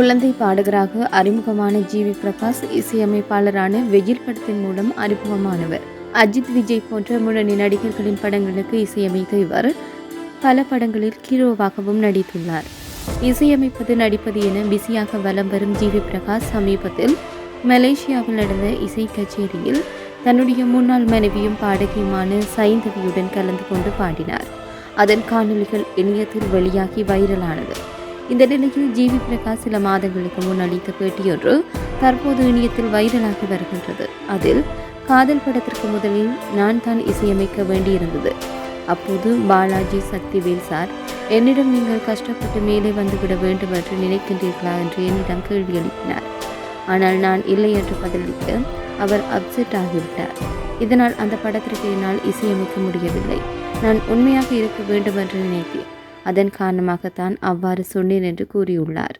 குழந்தை பாடகராக அறிமுகமான ஜிவி பிரகாஷ் இசையமைப்பாளரான வெயில் படத்தின் மூலம் அறிமுகமானவர். அஜித் விஜய் போன்ற முன்னணி நடிகர்களின் படங்களுக்கு இசையமைத்த இவர் பல படங்களில் ஹீரோவாகவும் நடித்துள்ளார். இசையமைப்பது நடிப்பது என பிஸியாக வலம் வரும் ஜிவி பிரகாஷ் சமீபத்தில் மலேசியாவில் நடந்த இசை கச்சேரியில் தன்னுடைய முன்னாள் மனைவியும் பாடகியுமான சைந்தவியுடன் கலந்து கொண்டு பாடினார். அதன் காணொலிகள் இணையத்தில் வெளியாகி வைரலானது. இந்த நிலையில் ஜிவி பிரகாஷ் சில மாதங்களுக்கு முன் அளித்த பேட்டியொன்று தற்போது இணையத்தில் வைரலாகி வருகின்றது. அதில் காதல் படத்திற்கு முதலில் நான் தான் இசையமைக்க வேண்டியிருந்தது. அப்போது பாலாஜி சக்திவேல் சார் என்னிடம் நீங்கள் கஷ்டப்பட்டு மேலே வந்துவிட வேண்டும் என்று நினைக்கின்றீர்களா? என்று என்னிடம் கேள்வி எழுப்பினார். ஆனால் நான் இல்லை என்று பதிலளித்து அவர் அப்செட் ஆகிவிட்டார். இதனால் அந்த படத்திற்கு என்னால் இசையமைக்க முடியவில்லை. நான் உண்மையாக இருக்க வேண்டும் என்று நினைத்தேன். அதன் காரணமாகத்தான் அவ்வாறு சொன்னேன் என்று கூறியுள்ளார்.